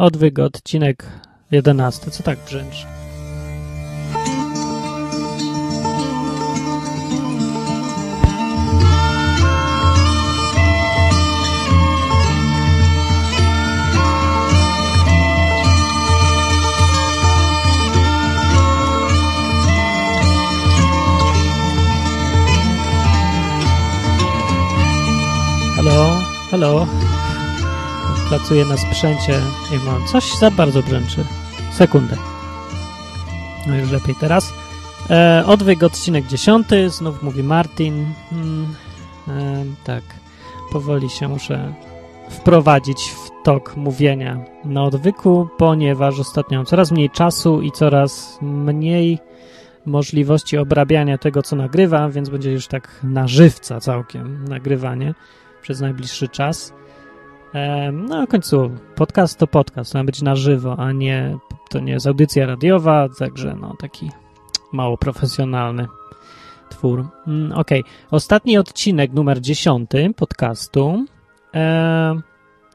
Odwyk, odcinek 11. Co tak brzęczy? Halo, halo. Pracuję na sprzęcie i mam coś za bardzo brzęczy. Sekundę. No już lepiej teraz. E, odwyk odcinek 10. Znów mówi Martin. Hmm, e, tak. Powoli się muszę wprowadzić w tok mówienia na odwyku, ponieważ ostatnio mam coraz mniej czasu i coraz mniej możliwości obrabiania tego, co nagrywam, więc będzie już tak na żywca całkiem nagrywanie przez najbliższy czas. No, w końcu podcast to podcast, ma być na żywo, a nie to nie jest audycja radiowa, także no taki mało profesjonalny twór. Mm, ok, ostatni odcinek, numer 10 podcastu e,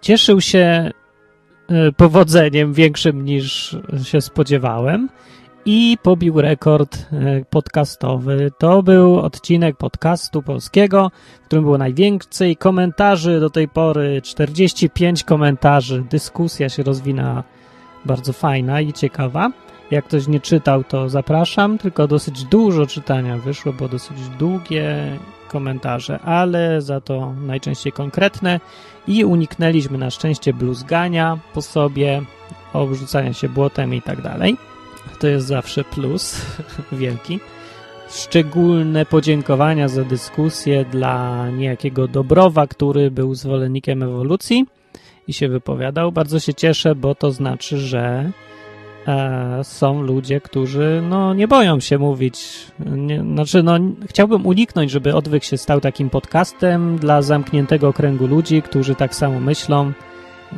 cieszył się e, powodzeniem większym niż się spodziewałem i pobił rekord e, podcastowy. To był odcinek podcastu polskiego, w którym było najwięcej komentarzy do tej pory 45 komentarzy. Dyskusja się rozwinęła bardzo fajna i ciekawa. Jak ktoś nie czytał, to zapraszam, tylko dosyć dużo czytania wyszło, bo dosyć długie komentarze, ale za to najczęściej konkretne i uniknęliśmy na szczęście bluzgania po sobie, obrzucania się błotem i tak dalej. To jest zawsze plus wielki. Szczególne podziękowania za dyskusję dla niejakiego Dobrowa, który był zwolennikiem ewolucji i się wypowiadał. Bardzo się cieszę, bo to znaczy, że e, są ludzie, którzy no, nie boją się mówić. Nie, znaczy, no, chciałbym uniknąć, żeby odwyk się stał takim podcastem dla zamkniętego kręgu ludzi, którzy tak samo myślą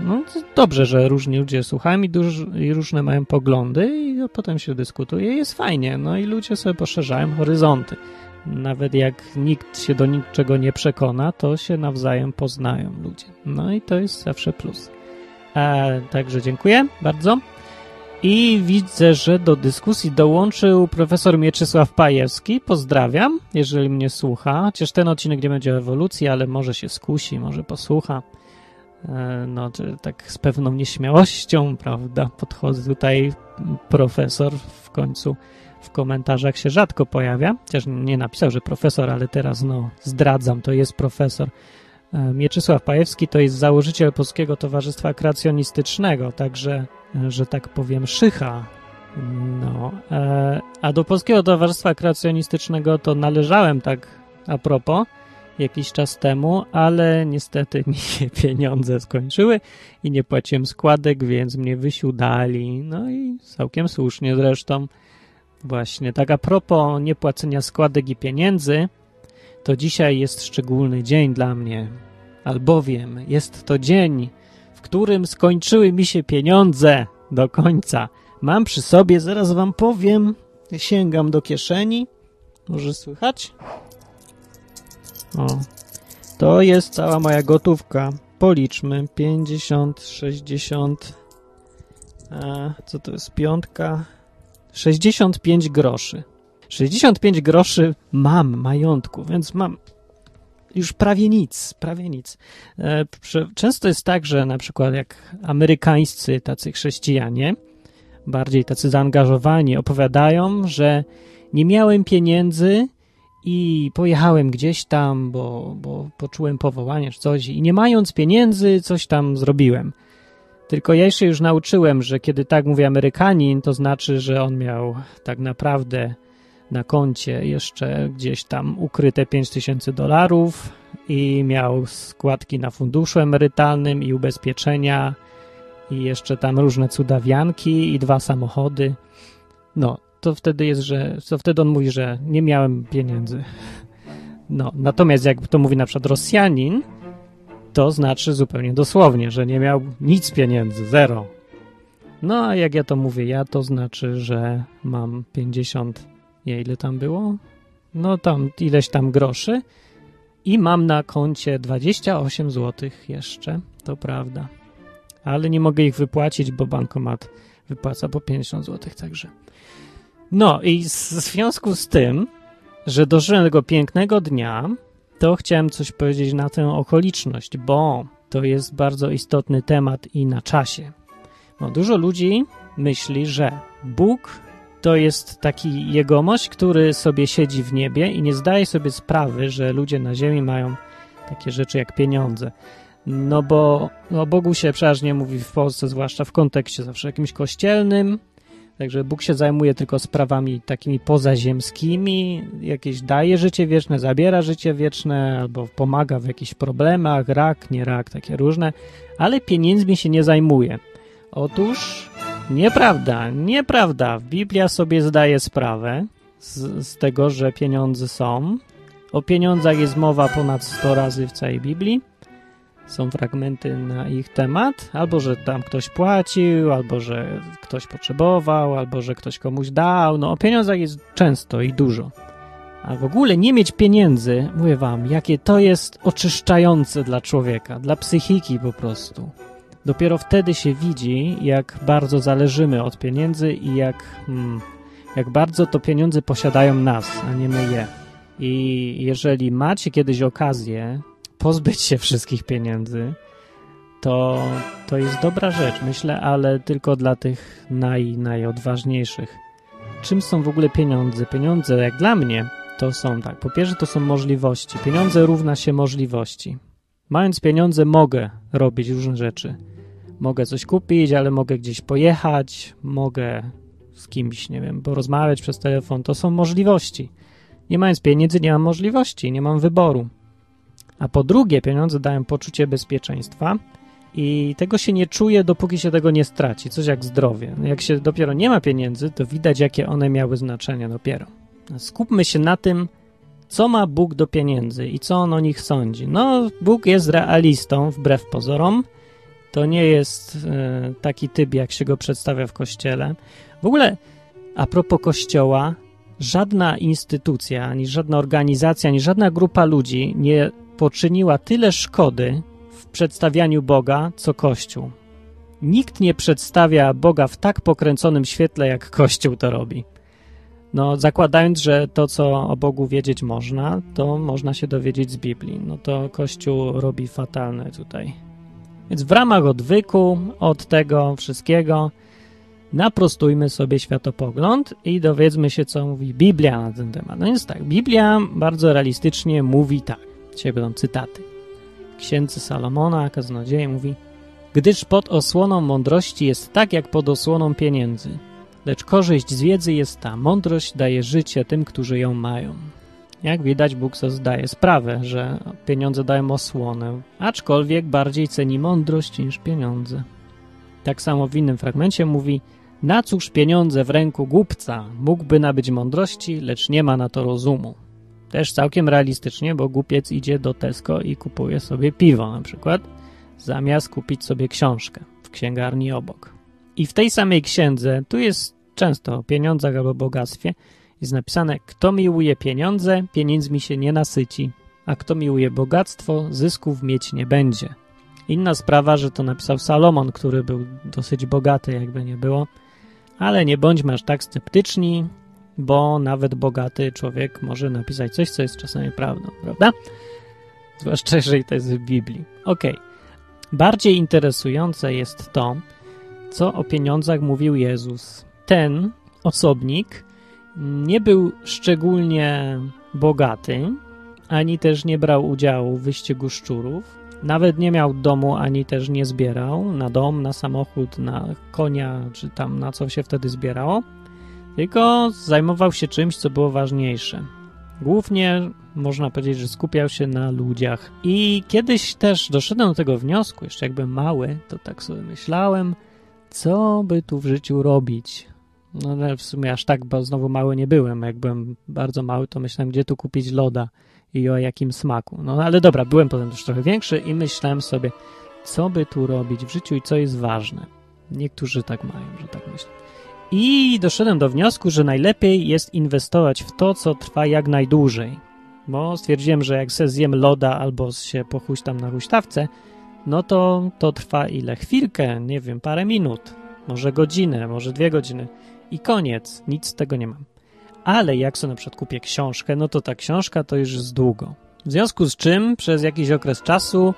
no, dobrze, że różni ludzie słuchają i, duż, i, różne mają poglądy i potem się dyskutuje jest fajnie. No i ludzie sobie poszerzają horyzonty. Nawet jak nikt się do niczego nie przekona, to się nawzajem poznają ludzie. No i to jest zawsze plus. E, także dziękuję bardzo. I widzę, że do dyskusji dołączył profesor Mieczysław Pajewski. Pozdrawiam, jeżeli mnie słucha. Chociaż ten odcinek nie będzie o ewolucji, ale może się skusi, może posłucha. E, no, tak z pewną nieśmiałością, prawda, podchodzę tutaj profesor w końcu w komentarzach się rzadko pojawia, chociaż nie napisał, że profesor, ale teraz no zdradzam, to jest profesor. E, Mieczysław Pajewski to jest założyciel Polskiego Towarzystwa Kreacjonistycznego, także, e, że tak powiem, szycha. No, a do Polskiego Towarzystwa Kreacjonistycznego to należałem tak a propos, jakiś czas temu, ale niestety mi się pieniądze skończyły i nie płaciłem składek, więc mnie wysiudali. No i całkiem słusznie zresztą. Właśnie, tak a propos niepłacenia składek i pieniędzy, to dzisiaj jest szczególny dzień dla mnie, albowiem jest to dzień, w którym skończyły mi się pieniądze do końca. Mam przy sobie, zaraz wam powiem, sięgam do kieszeni. Może słychać? O, to jest cała moja gotówka. Policzmy. 50, 60. A, co to jest? Piątka. 65 groszy. 65 groszy mam majątku, więc mam już prawie nic, prawie nic. E, często jest tak, że na przykład jak amerykańscy tacy chrześcijanie, bardziej tacy zaangażowani, opowiadają, że nie miałem pieniędzy i pojechałem gdzieś tam, bo, bo poczułem powołanie czy coś i nie mając pieniędzy coś tam zrobiłem. Tylko ja się już nauczyłem, że kiedy tak mówi Amerykanin, to znaczy, że on miał tak naprawdę na koncie jeszcze gdzieś tam ukryte 5000 dolarów i miał składki na funduszu emerytalnym i ubezpieczenia i jeszcze tam różne cudawianki i dwa samochody. No, to wtedy jest, że to wtedy on mówi, że nie miałem pieniędzy. No, natomiast jak to mówi na przykład Rosjanin, to znaczy zupełnie dosłownie, że nie miał nic pieniędzy, zero. No, a jak ja to mówię ja, to znaczy, że mam 50, nie, ile tam było? No, tam ileś tam groszy i mam na koncie 28 zł jeszcze, to prawda. ale nie mogę ich wypłacić, bo bankomat wypłaca po 50 zł, także. No i w związku z tym, że dożyłem tego pięknego dnia, to chciałem coś powiedzieć na tę okoliczność, bo to jest bardzo istotny temat i na czasie. No, dużo ludzi myśli, że Bóg to jest taki jegomość, który sobie siedzi w niebie i nie zdaje sobie sprawy, że ludzie na ziemi mają takie rzeczy jak pieniądze. No bo o Bogu się przeważnie mówi w Polsce, zwłaszcza w kontekście zawsze jakimś kościelnym, Także Bóg się zajmuje tylko sprawami takimi pozaziemskimi, jakieś daje życie wieczne, zabiera życie wieczne, albo pomaga w jakichś problemach, rak, nie rak, takie różne, ale pieniędzmi się nie zajmuje. Otóż nieprawda, nieprawda. Biblia sobie zdaje sprawę z, z tego, że pieniądze są. O pieniądzach jest mowa ponad 100 razy w całej Biblii są fragmenty na ich temat, albo że tam ktoś płacił, albo że ktoś potrzebował, albo że ktoś komuś dał. No o pieniądzach jest często i dużo. A w ogóle nie mieć pieniędzy, mówię wam, jakie to jest oczyszczające dla człowieka, dla psychiki po prostu. Dopiero wtedy się widzi, jak bardzo zależymy od pieniędzy i jak, hmm, jak bardzo to pieniądze posiadają nas, a nie my je. I jeżeli macie kiedyś okazję pozbyć się wszystkich pieniędzy, to, to jest dobra rzecz, myślę, ale tylko dla tych naj, najodważniejszych. Czym są w ogóle pieniądze? Pieniądze, jak dla mnie, to są tak. Po pierwsze, to są możliwości. Pieniądze równa się możliwości. Mając pieniądze, mogę robić różne rzeczy. Mogę coś kupić, ale mogę gdzieś pojechać, mogę z kimś, nie wiem, porozmawiać przez telefon. To są możliwości. Nie mając pieniędzy, nie mam możliwości, nie mam wyboru. A po drugie, pieniądze dają poczucie bezpieczeństwa i tego się nie czuje, dopóki się tego nie straci. Coś jak zdrowie. No, jak się dopiero nie ma pieniędzy, to widać, jakie one miały znaczenie dopiero. Skupmy się na tym, co ma Bóg do pieniędzy i co on o nich sądzi. No, Bóg jest realistą, wbrew pozorom. To nie jest e, taki typ, jak się go przedstawia w kościele. W ogóle, a propos kościoła, żadna instytucja, ani żadna organizacja, ani żadna grupa ludzi nie poczyniła tyle szkody w przedstawianiu Boga, co Kościół. Nikt nie przedstawia Boga w tak pokręconym świetle, jak Kościół to robi. No, zakładając, że to, co o Bogu wiedzieć można, to można się dowiedzieć z Biblii. No to Kościół robi fatalne tutaj. Więc w ramach odwyku od tego wszystkiego naprostujmy sobie światopogląd i dowiedzmy się, co mówi Biblia na ten temat. No więc tak, Biblia bardzo realistycznie mówi tak. Dzisiaj będą cytaty. Księdze Salomona, kaznodzieje, mówi Gdyż pod osłoną mądrości jest tak, jak pod osłoną pieniędzy. Lecz korzyść z wiedzy jest ta. Mądrość daje życie tym, którzy ją mają. Jak widać, Bóg zdaje sprawę, że pieniądze dają osłonę, aczkolwiek bardziej ceni mądrość niż pieniądze. Tak samo w innym fragmencie mówi na cóż pieniądze w ręku głupca mógłby nabyć mądrości, lecz nie ma na to rozumu. Też całkiem realistycznie, bo głupiec idzie do Tesco i kupuje sobie piwo na przykład, zamiast kupić sobie książkę w księgarni obok. I w tej samej księdze, tu jest często o pieniądzach albo bogactwie, jest napisane, kto miłuje pieniądze, pieniędzmi się nie nasyci, a kto miłuje bogactwo, zysków mieć nie będzie. Inna sprawa, że to napisał Salomon, który był dosyć bogaty, jakby nie było, ale nie bądźmy aż tak sceptyczni, bo nawet bogaty człowiek może napisać coś, co jest czasami prawdą, prawda? Zwłaszcza jeżeli to jest w Biblii. Ok. Bardziej interesujące jest to, co o pieniądzach mówił Jezus. Ten osobnik nie był szczególnie bogaty, ani też nie brał udziału w wyścigu szczurów, nawet nie miał domu, ani też nie zbierał na dom, na samochód, na konia, czy tam na co się wtedy zbierało tylko zajmował się czymś, co było ważniejsze. Głównie można powiedzieć, że skupiał się na ludziach. I kiedyś też doszedłem do tego wniosku, jeszcze jakbym mały, to tak sobie myślałem, co by tu w życiu robić. No ale w sumie aż tak, bo znowu mały nie byłem. Jak byłem bardzo mały, to myślałem, gdzie tu kupić loda i o jakim smaku. No ale dobra, byłem potem już trochę większy i myślałem sobie, co by tu robić w życiu i co jest ważne. Niektórzy tak mają, że tak myślę. I doszedłem do wniosku, że najlepiej jest inwestować w to, co trwa jak najdłużej. Bo stwierdziłem, że jak se zjem loda albo się tam na huśtawce, no to to trwa ile? Chwilkę, nie wiem, parę minut, może godzinę, może dwie godziny i koniec, nic z tego nie mam. Ale jak sobie na przykład kupię książkę, no to ta książka to już jest długo. W związku z czym przez jakiś okres czasu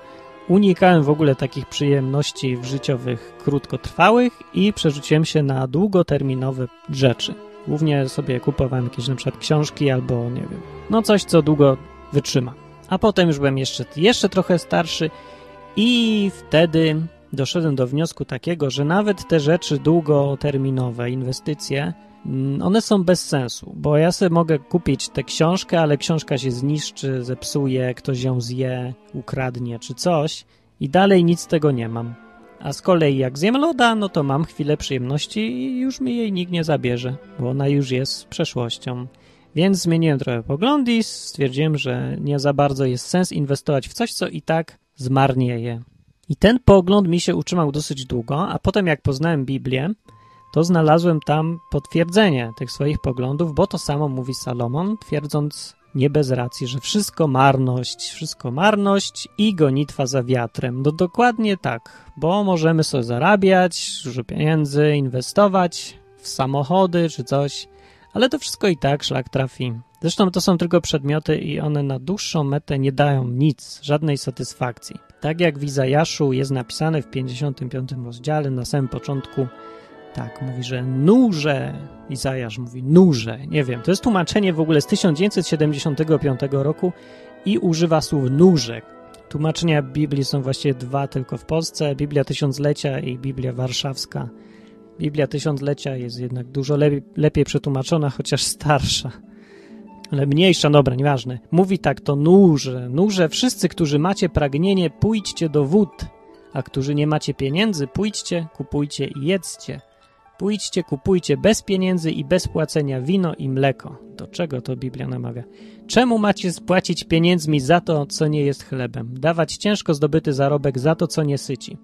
unikałem w ogóle takich przyjemności w życiowych krótkotrwałych i przerzuciłem się na długoterminowe rzeczy. Głównie sobie kupowałem jakieś na przykład książki albo nie wiem, no coś, co długo wytrzyma. A potem już byłem jeszcze, jeszcze trochę starszy i wtedy doszedłem do wniosku takiego, że nawet te rzeczy długoterminowe, inwestycje, one są bez sensu, bo ja sobie mogę kupić tę książkę, ale książka się zniszczy, zepsuje, ktoś ją zje, ukradnie czy coś i dalej nic z tego nie mam. A z kolei jak zjem loda, no to mam chwilę przyjemności i już mi jej nikt nie zabierze, bo ona już jest przeszłością. Więc zmieniłem trochę poglądy i stwierdziłem, że nie za bardzo jest sens inwestować w coś, co i tak zmarnieje. I ten pogląd mi się utrzymał dosyć długo, a potem jak poznałem Biblię, to znalazłem tam potwierdzenie tych swoich poglądów, bo to samo mówi Salomon, twierdząc nie bez racji, że wszystko marność, wszystko marność i gonitwa za wiatrem. No dokładnie tak, bo możemy sobie zarabiać dużo pieniędzy, inwestować w samochody czy coś, ale to wszystko i tak szlak trafi. Zresztą to są tylko przedmioty i one na dłuższą metę nie dają nic, żadnej satysfakcji. Tak jak w Izajaszu jest napisane w 55 rozdziale na samym początku, tak, mówi, że nurze, Izajasz mówi nurze, nie wiem, to jest tłumaczenie w ogóle z 1975 roku i używa słów nurze. Tłumaczenia Biblii są właściwie dwa tylko w Polsce, Biblia Tysiąclecia i Biblia Warszawska. Biblia Tysiąclecia jest jednak dużo lepiej, lepiej przetłumaczona, chociaż starsza. Ale mniejsza, dobra, nieważne. Mówi tak, to nurze, nurze, wszyscy, którzy macie pragnienie, pójdźcie do wód, a którzy nie macie pieniędzy, pójdźcie, kupujcie i jedzcie. Pójdźcie, kupujcie bez pieniędzy i bez płacenia wino i mleko. Do czego to Biblia namawia? Czemu macie spłacić pieniędzmi za to, co nie jest chlebem? Dawać ciężko zdobyty zarobek za to, co nie syci.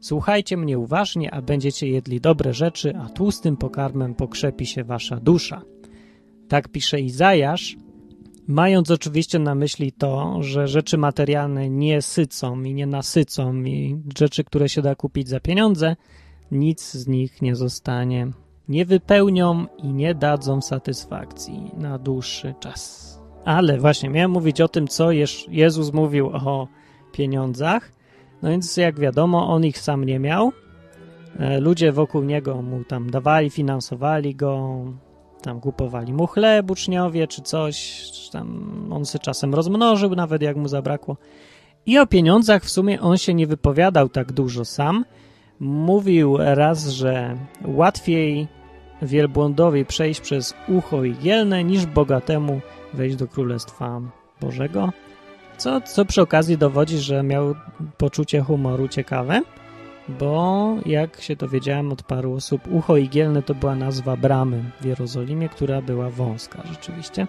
Słuchajcie mnie uważnie, a będziecie jedli dobre rzeczy, a tłustym pokarmem pokrzepi się wasza dusza. Tak pisze Izajasz, mając oczywiście na myśli to, że rzeczy materialne nie sycą i nie nasycą i rzeczy, które się da kupić za pieniądze, nic z nich nie zostanie, nie wypełnią i nie dadzą satysfakcji na dłuższy czas. Ale właśnie miałem mówić o tym, co Jezus mówił o pieniądzach. No więc jak wiadomo, on ich sam nie miał. E, ludzie wokół niego mu tam dawali, finansowali go, tam kupowali mu chleb uczniowie czy coś, czy tam on się czasem rozmnożył, nawet jak mu zabrakło. I o pieniądzach w sumie on się nie wypowiadał tak dużo sam. Mówił raz, że łatwiej wielbłądowi przejść przez ucho igielne niż bogatemu wejść do Królestwa Bożego. Co, co przy okazji dowodzi, że miał poczucie humoru ciekawe, bo jak się dowiedziałem od paru osób, ucho igielne to była nazwa bramy w Jerozolimie, która była wąska rzeczywiście.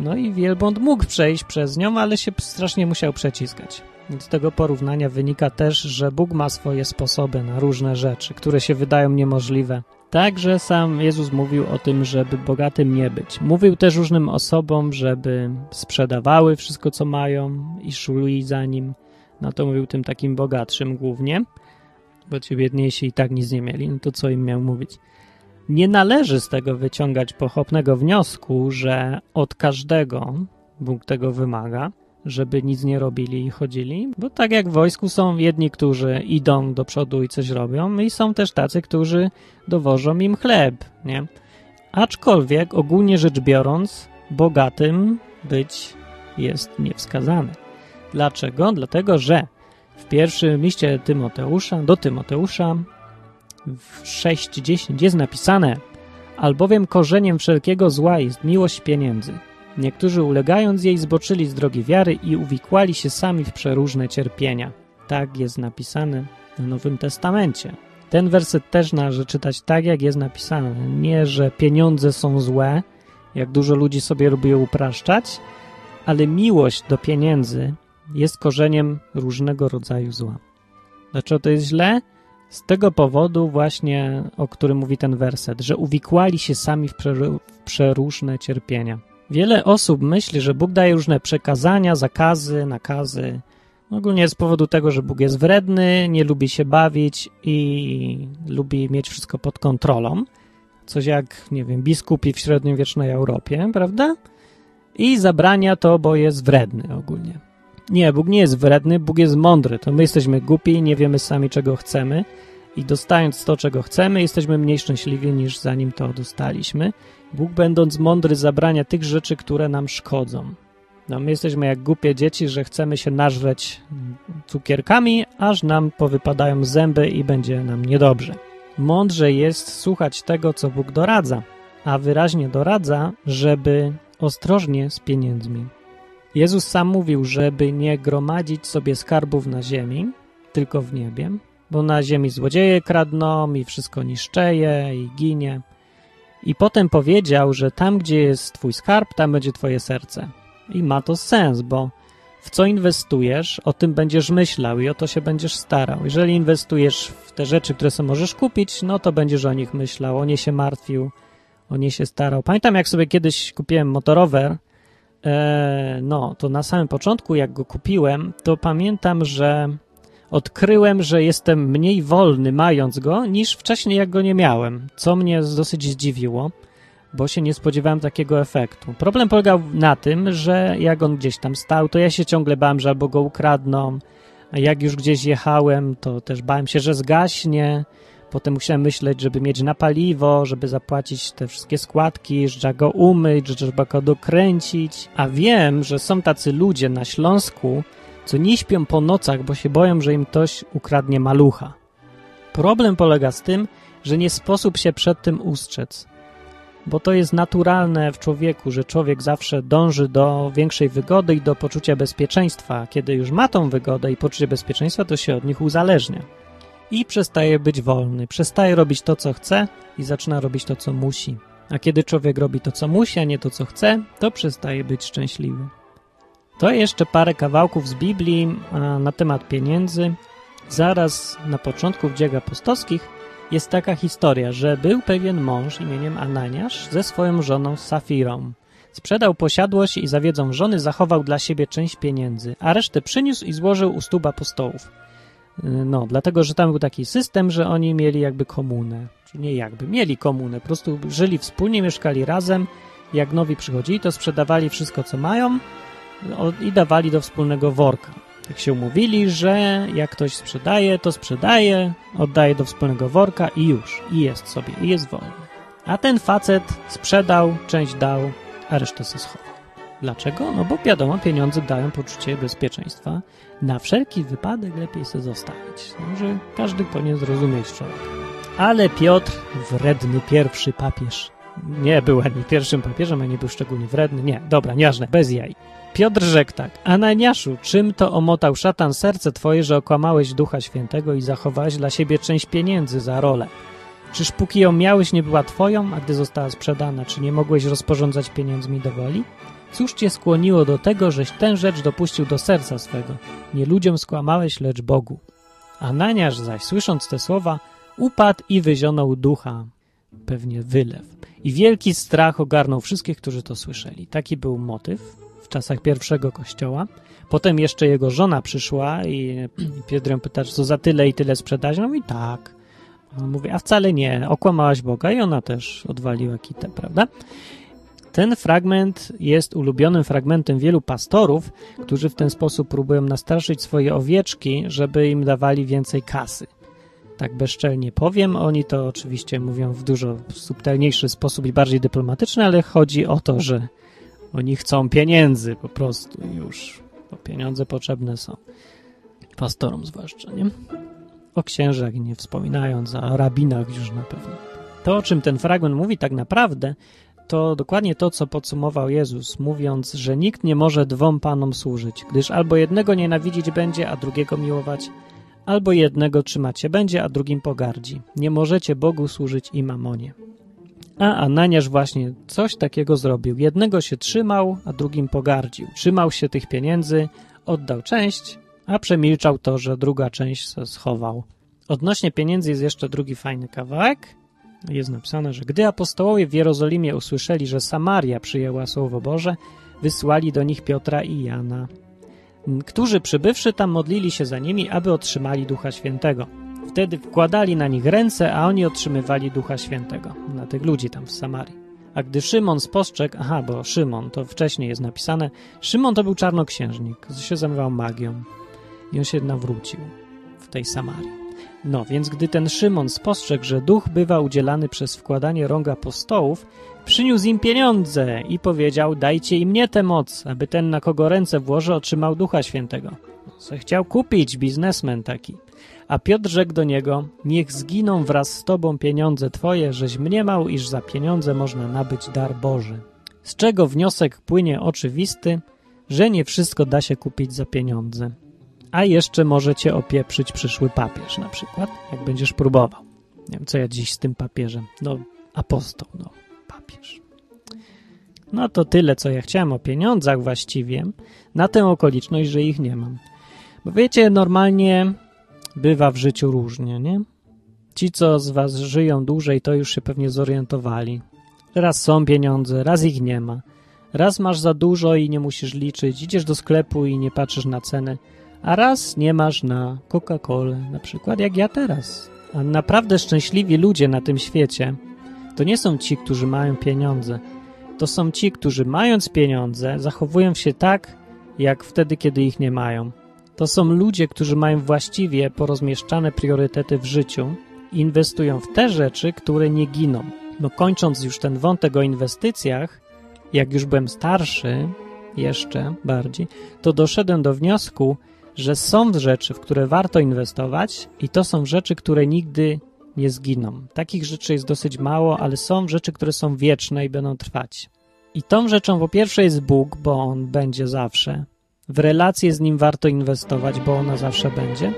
No i wielbłąd mógł przejść przez nią, ale się strasznie musiał przeciskać. Z tego porównania wynika też, że Bóg ma swoje sposoby na różne rzeczy, które się wydają niemożliwe. Także sam Jezus mówił o tym, żeby bogatym nie być. Mówił też różnym osobom, żeby sprzedawały wszystko, co mają i szuli za nim. No to mówił tym takim bogatszym głównie, bo ci biedniejsi i tak nic nie mieli, no to co im miał mówić? Nie należy z tego wyciągać pochopnego wniosku, że od każdego Bóg tego wymaga, żeby nic nie robili i chodzili, bo tak jak w wojsku są jedni, którzy idą do przodu i coś robią i są też tacy, którzy dowożą im chleb, nie? Aczkolwiek ogólnie rzecz biorąc, bogatym być jest niewskazane. Dlaczego? Dlatego, że w pierwszym liście Tymoteusza, do Tymoteusza w 6.10 jest napisane albowiem korzeniem wszelkiego zła jest miłość pieniędzy – Niektórzy ulegając jej zboczyli z drogi wiary i uwikłali się sami w przeróżne cierpienia. Tak jest napisane w Nowym Testamencie. Ten werset też należy czytać tak, jak jest napisane. Nie, że pieniądze są złe, jak dużo ludzi sobie lubi upraszczać, ale miłość do pieniędzy jest korzeniem różnego rodzaju zła. Dlaczego to jest źle? Z tego powodu właśnie, o którym mówi ten werset, że uwikłali się sami w przeróżne cierpienia. Wiele osób myśli, że Bóg daje różne przekazania, zakazy, nakazy, Ogólnie z powodu tego, że Bóg jest wredny, nie lubi się bawić i lubi mieć wszystko pod kontrolą. Coś jak, nie wiem, biskupi w średniowiecznej Europie, prawda? I zabrania to, bo jest wredny ogólnie. Nie, Bóg nie jest wredny, Bóg jest mądry. To my jesteśmy głupi, nie wiemy sami, czego chcemy i dostając to, czego chcemy, jesteśmy mniej szczęśliwi niż zanim to dostaliśmy. Bóg, będąc mądry, zabrania tych rzeczy, które nam szkodzą. No, my jesteśmy jak głupie dzieci, że chcemy się nażreć cukierkami, aż nam powypadają zęby i będzie nam niedobrze. Mądrze jest słuchać tego, co Bóg doradza, a wyraźnie doradza, żeby ostrożnie z pieniędzmi. Jezus sam mówił, żeby nie gromadzić sobie skarbów na ziemi, tylko w niebie, bo na ziemi złodzieje kradną i wszystko niszczeje i ginie. I potem powiedział, że tam, gdzie jest twój skarb, tam będzie twoje serce. I ma to sens, bo w co inwestujesz, o tym będziesz myślał i o to się będziesz starał. Jeżeli inwestujesz w te rzeczy, które sobie możesz kupić, no to będziesz o nich myślał, o nie się martwił, o nie się starał. Pamiętam, jak sobie kiedyś kupiłem motorower, e, no to na samym początku, jak go kupiłem, to pamiętam, że odkryłem, że jestem mniej wolny mając go, niż wcześniej, jak go nie miałem, co mnie dosyć zdziwiło bo się nie spodziewałem takiego efektu. Problem polegał na tym, że jak on gdzieś tam stał, to ja się ciągle bałem, że albo go ukradną, a jak już gdzieś jechałem, to też bałem się, że zgaśnie. Potem musiałem myśleć, żeby mieć na paliwo, żeby zapłacić te wszystkie składki, że trzeba go umyć, że trzeba go dokręcić. A wiem, że są tacy ludzie na Śląsku, co nie śpią po nocach, bo się boją, że im ktoś ukradnie malucha. Problem polega z tym, że nie sposób się przed tym ustrzec bo to jest naturalne w człowieku, że człowiek zawsze dąży do większej wygody i do poczucia bezpieczeństwa. Kiedy już ma tą wygodę i poczucie bezpieczeństwa, to się od nich uzależnia. I przestaje być wolny, przestaje robić to, co chce i zaczyna robić to, co musi. A kiedy człowiek robi to, co musi, a nie to, co chce, to przestaje być szczęśliwy. To jeszcze parę kawałków z Biblii na temat pieniędzy. Zaraz na początku w dziejach apostolskich jest taka historia, że był pewien mąż imieniem Ananiasz ze swoją żoną Safirą. Sprzedał posiadłość i za wiedzą żony zachował dla siebie część pieniędzy, a resztę przyniósł i złożył u stóp apostołów. No, dlatego, że tam był taki system, że oni mieli jakby komunę. Czy nie jakby, mieli komunę. Po prostu żyli wspólnie, mieszkali razem. Jak nowi przychodzili, to sprzedawali wszystko, co mają i dawali do wspólnego worka. Tak się umówili, że jak ktoś sprzedaje, to sprzedaje, oddaje do wspólnego worka i już. I jest sobie, i jest wolny. A ten facet sprzedał, część dał, a resztę se schował. Dlaczego? No bo wiadomo, pieniądze dają poczucie bezpieczeństwa. Na wszelki wypadek lepiej sobie zostawić. Że każdy powinien zrozumieć człowiek. Ale Piotr, wredny pierwszy papież, nie był ani pierwszym papieżem, ani był szczególnie wredny. Nie, dobra, nieważne, bez jaj. Piotr rzekł tak, Ananiaszu, czym to omotał szatan serce twoje, że okłamałeś Ducha Świętego i zachowałeś dla siebie część pieniędzy za rolę? Czyż póki ją miałeś, nie była twoją, a gdy została sprzedana, czy nie mogłeś rozporządzać pieniędzmi do woli? Cóż cię skłoniło do tego, żeś tę rzecz dopuścił do serca swego? Nie ludziom skłamałeś, lecz Bogu. Ananiasz zaś, słysząc te słowa, upadł i wyzionął ducha. Pewnie wylew. I wielki strach ogarnął wszystkich, którzy to słyszeli. Taki był motyw w czasach pierwszego kościoła. Potem jeszcze jego żona przyszła i Piotr ją pyta, to za tyle i tyle sprzedać? No i tak. On mówi, a wcale nie, okłamałaś Boga i ona też odwaliła kitę, prawda? Ten fragment jest ulubionym fragmentem wielu pastorów, którzy w ten sposób próbują nastraszyć swoje owieczki, żeby im dawali więcej kasy. Tak bezczelnie powiem, oni to oczywiście mówią w dużo subtelniejszy sposób i bardziej dyplomatyczny, ale chodzi o to, że oni chcą pieniędzy po prostu już, bo pieniądze potrzebne są. Pastorom zwłaszcza, nie? O księżach nie wspominając, a rabinach już na pewno. To, o czym ten fragment mówi tak naprawdę, to dokładnie to, co podsumował Jezus, mówiąc, że nikt nie może dwom panom służyć, gdyż albo jednego nienawidzić będzie, a drugiego miłować, albo jednego trzymać się będzie, a drugim pogardzi. Nie możecie Bogu służyć i mamonie. A Ananiasz właśnie coś takiego zrobił. Jednego się trzymał, a drugim pogardził. Trzymał się tych pieniędzy, oddał część, a przemilczał to, że druga część schował. Odnośnie pieniędzy jest jeszcze drugi fajny kawałek. Jest napisane, że gdy apostołowie w Jerozolimie usłyszeli, że Samaria przyjęła Słowo Boże, wysłali do nich Piotra i Jana. którzy przybywszy tam modlili się za nimi, aby otrzymali Ducha Świętego. Wtedy wkładali na nich ręce, a oni otrzymywali Ducha Świętego. Na tych ludzi tam w Samarii. A gdy Szymon spostrzegł, aha, bo Szymon, to wcześniej jest napisane, Szymon to był czarnoksiężnik, się zajmował magią i on się nawrócił w tej Samarii. No, więc gdy ten Szymon spostrzegł, że duch bywa udzielany przez wkładanie rąk apostołów, przyniósł im pieniądze i powiedział, dajcie im mnie tę moc, aby ten, na kogo ręce włożę, otrzymał Ducha Świętego. Co chciał kupić, biznesmen taki. A Piotr rzekł do niego, niech zginą wraz z tobą pieniądze twoje, żeś mniemał, iż za pieniądze można nabyć dar Boży. Z czego wniosek płynie oczywisty, że nie wszystko da się kupić za pieniądze. A jeszcze może cię opieprzyć przyszły papież na przykład, jak będziesz próbował. Nie wiem, co ja dziś z tym papieżem. No, apostoł, no, papież. No to tyle, co ja chciałem o pieniądzach właściwie, na tę okoliczność, że ich nie mam. Bo wiecie, normalnie bywa w życiu różnie, nie? Ci, co z was żyją dłużej, to już się pewnie zorientowali. Raz są pieniądze, raz ich nie ma. Raz masz za dużo i nie musisz liczyć, idziesz do sklepu i nie patrzysz na ceny, a raz nie masz na Coca-Colę, na przykład jak ja teraz. A naprawdę szczęśliwi ludzie na tym świecie to nie są ci, którzy mają pieniądze. To są ci, którzy mając pieniądze zachowują się tak, jak wtedy, kiedy ich nie mają. To są ludzie, którzy mają właściwie porozmieszczane priorytety w życiu i inwestują w te rzeczy, które nie giną. No kończąc już ten wątek o inwestycjach, jak już byłem starszy, jeszcze bardziej, to doszedłem do wniosku, że są rzeczy, w które warto inwestować i to są rzeczy, które nigdy nie zginą. Takich rzeczy jest dosyć mało, ale są rzeczy, które są wieczne i będą trwać. I tą rzeczą po pierwsze jest Bóg, bo On będzie zawsze. W relacje z Nim warto inwestować, bo ona zawsze będzie.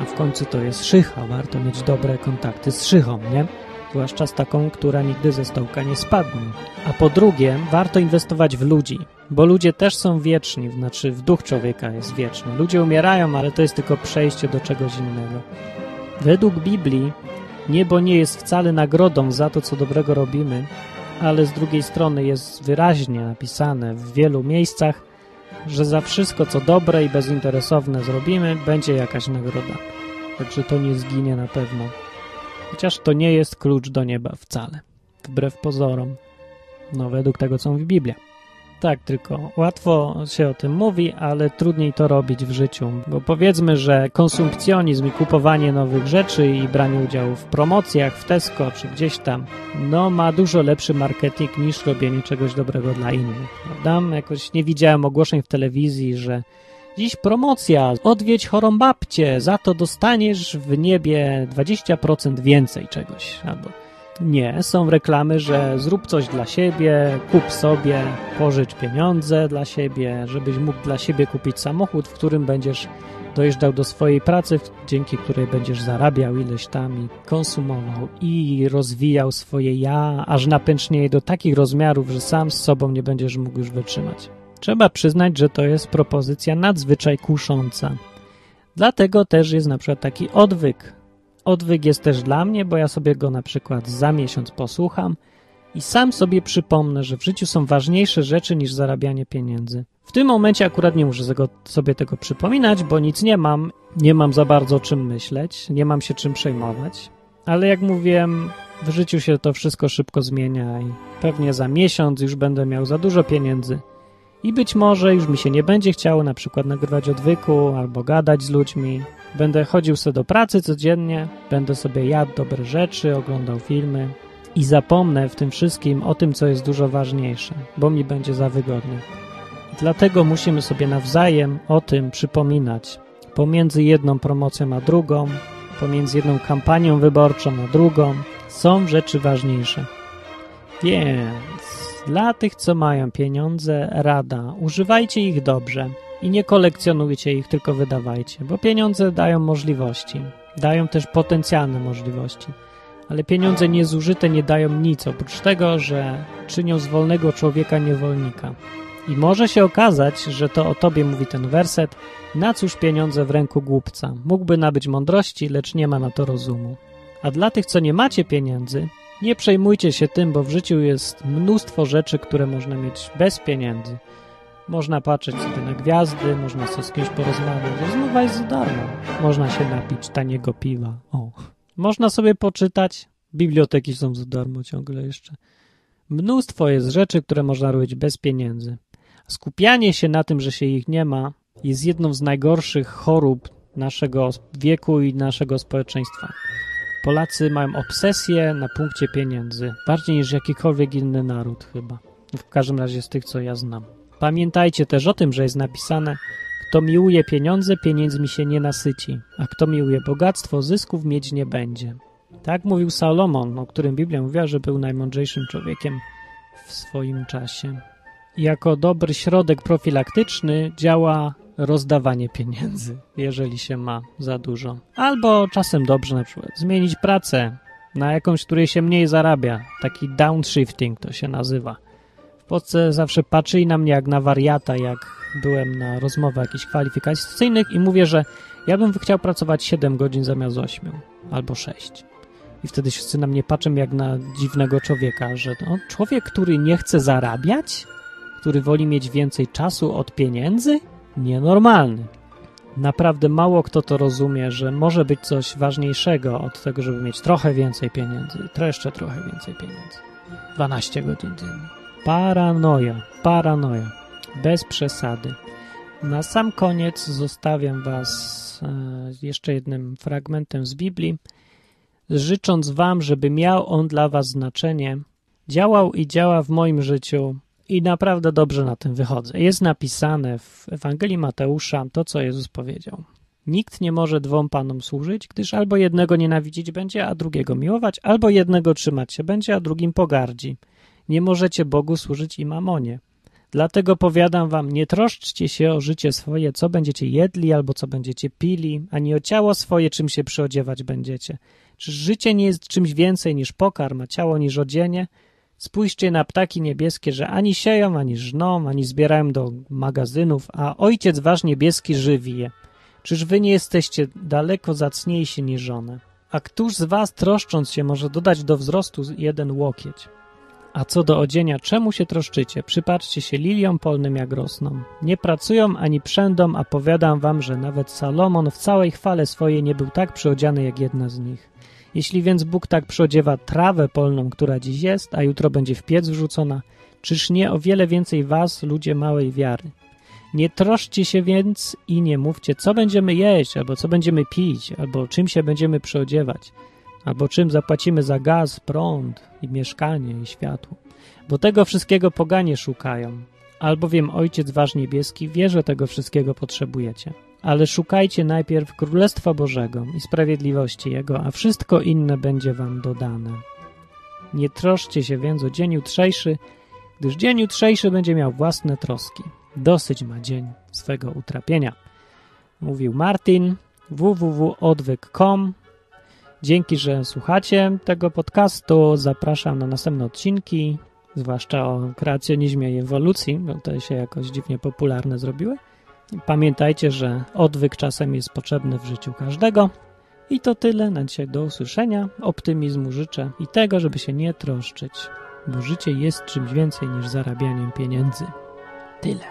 A w końcu to jest szycha, warto mieć dobre kontakty z szychą, nie? Zwłaszcza z taką, która nigdy ze stołka nie spadnie. A po drugie, warto inwestować w ludzi, bo ludzie też są wieczni, znaczy w duch człowieka jest wieczny. Ludzie umierają, ale to jest tylko przejście do czegoś innego. Według Biblii niebo nie jest wcale nagrodą za to, co dobrego robimy, ale z drugiej strony jest wyraźnie napisane w wielu miejscach, że za wszystko, co dobre i bezinteresowne zrobimy, będzie jakaś nagroda. Także to nie zginie na pewno. Chociaż to nie jest klucz do nieba wcale. Wbrew pozorom. No, według tego, co mówi Biblia. Tak, tylko łatwo się o tym mówi, ale trudniej to robić w życiu, bo powiedzmy, że konsumpcjonizm i kupowanie nowych rzeczy i branie udziału w promocjach w Tesco czy gdzieś tam, no ma dużo lepszy marketing niż robienie czegoś dobrego dla innych. Prawda? Jakoś nie widziałem ogłoszeń w telewizji, że Dziś promocja, odwiedź chorą babcię, za to dostaniesz w niebie 20% więcej czegoś. Albo nie, są reklamy, że zrób coś dla siebie, kup sobie, pożycz pieniądze dla siebie, żebyś mógł dla siebie kupić samochód, w którym będziesz dojeżdżał do swojej pracy, dzięki której będziesz zarabiał ileś tam i konsumował i rozwijał swoje ja, aż napęcznieje do takich rozmiarów, że sam z sobą nie będziesz mógł już wytrzymać. Trzeba przyznać, że to jest propozycja nadzwyczaj kusząca. Dlatego też jest na przykład taki odwyk. Odwyk jest też dla mnie, bo ja sobie go na przykład za miesiąc posłucham i sam sobie przypomnę, że w życiu są ważniejsze rzeczy niż zarabianie pieniędzy. W tym momencie akurat nie muszę sobie tego przypominać, bo nic nie mam, nie mam za bardzo o czym myśleć, nie mam się czym przejmować. Ale jak mówiłem, w życiu się to wszystko szybko zmienia i pewnie za miesiąc już będę miał za dużo pieniędzy i być może już mi się nie będzie chciało na przykład nagrywać odwyku albo gadać z ludźmi. Będę chodził sobie do pracy codziennie, będę sobie jadł dobre rzeczy, oglądał filmy i zapomnę w tym wszystkim o tym, co jest dużo ważniejsze, bo mi będzie za wygodnie. Dlatego musimy sobie nawzajem o tym przypominać. Pomiędzy jedną promocją a drugą, pomiędzy jedną kampanią wyborczą a drugą są rzeczy ważniejsze. Więc dla tych, co mają pieniądze, rada: używajcie ich dobrze i nie kolekcjonujcie ich, tylko wydawajcie, bo pieniądze dają możliwości, dają też potencjalne możliwości. Ale pieniądze niezużyte nie dają nic, oprócz tego, że czynią z wolnego człowieka niewolnika. I może się okazać, że to o tobie mówi ten werset, na cóż pieniądze w ręku głupca. Mógłby nabyć mądrości, lecz nie ma na to rozumu. A dla tych, co nie macie pieniędzy, nie przejmujcie się tym, bo w życiu jest mnóstwo rzeczy, które można mieć bez pieniędzy. Można patrzeć sobie na gwiazdy, można sobie z kimś porozmawiać. Rozmowa jest darmo. Można się napić taniego piwa. O. Można sobie poczytać. Biblioteki są za darmo ciągle jeszcze. Mnóstwo jest rzeczy, które można robić bez pieniędzy. Skupianie się na tym, że się ich nie ma, jest jedną z najgorszych chorób naszego wieku i naszego społeczeństwa. Polacy mają obsesję na punkcie pieniędzy, bardziej niż jakikolwiek inny naród chyba. W każdym razie z tych, co ja znam. Pamiętajcie też o tym, że jest napisane kto miłuje pieniądze, pieniędzmi się nie nasyci, a kto miłuje bogactwo, zysków mieć nie będzie. Tak mówił Salomon, o którym Biblia mówiła, że był najmądrzejszym człowiekiem w swoim czasie. Jako dobry środek profilaktyczny działa rozdawanie pieniędzy, jeżeli się ma za dużo. Albo czasem dobrze na przykład zmienić pracę na jakąś, której się mniej zarabia. Taki downshifting to się nazywa. Polsce zawsze patrzyli na mnie jak na wariata, jak byłem na rozmowach jakichś kwalifikacyjnych i mówię, że ja bym chciał pracować 7 godzin zamiast 8 albo 6. I wtedy wszyscy na mnie patrzą jak na dziwnego człowieka, że no, człowiek, który nie chce zarabiać, który woli mieć więcej czasu od pieniędzy, nienormalny. Naprawdę mało kto to rozumie, że może być coś ważniejszego od tego, żeby mieć trochę więcej pieniędzy, jeszcze trochę więcej pieniędzy. 12 godzin dziennie. Paranoja, paranoja. Bez przesady. Na sam koniec zostawiam Was e, jeszcze jednym fragmentem z Biblii, życząc Wam, żeby miał on dla Was znaczenie, działał i działa w moim życiu i naprawdę dobrze na tym wychodzę. Jest napisane w Ewangelii Mateusza to, co Jezus powiedział. Nikt nie może dwom panom służyć, gdyż albo jednego nienawidzić będzie, a drugiego miłować, albo jednego trzymać się będzie, a drugim pogardzi. Nie możecie Bogu służyć i mamonie. Dlatego powiadam wam, nie troszczcie się o życie swoje, co będziecie jedli albo co będziecie pili, ani o ciało swoje, czym się przyodziewać będziecie. Czy życie nie jest czymś więcej niż pokarm, a ciało niż odzienie? Spójrzcie na ptaki niebieskie, że ani sieją, ani żną, ani zbierają do magazynów, a Ojciec Wasz Niebieski żywi je. Czyż wy nie jesteście daleko zacniejsi niż one? A któż z was, troszcząc się, może dodać do wzrostu jeden łokieć? A co do odzienia, czemu się troszczycie? Przypatrzcie się liliom polnym jak rosną. Nie pracują ani przędą, a powiadam wam, że nawet Salomon w całej chwale swojej nie był tak przyodziany jak jedna z nich. Jeśli więc Bóg tak przyodziewa trawę polną, która dziś jest, a jutro będzie w piec wrzucona, czyż nie o wiele więcej was, ludzie małej wiary? Nie troszcie się więc i nie mówcie, co będziemy jeść, albo co będziemy pić, albo czym się będziemy przyodziewać, albo czym zapłacimy za gaz, prąd i mieszkanie i światło. Bo tego wszystkiego poganie szukają, albowiem Ojciec Wasz Niebieski wie, że tego wszystkiego potrzebujecie. Ale szukajcie najpierw Królestwa Bożego i sprawiedliwości Jego, a wszystko inne będzie wam dodane. Nie troszcie się więc o dzień jutrzejszy, gdyż dzień jutrzejszy będzie miał własne troski. Dosyć ma dzień swego utrapienia. Mówił Martin, www.odwyk.com. Dzięki, że słuchacie tego podcastu. Zapraszam na następne odcinki, zwłaszcza o kreacjonizmie i ewolucji, bo te się jakoś dziwnie popularne zrobiły. Pamiętajcie, że odwyk czasem jest potrzebny w życiu każdego. I to tyle na dzisiaj. Do usłyszenia. Optymizmu życzę i tego, żeby się nie troszczyć, bo życie jest czymś więcej niż zarabianiem pieniędzy. Tyle.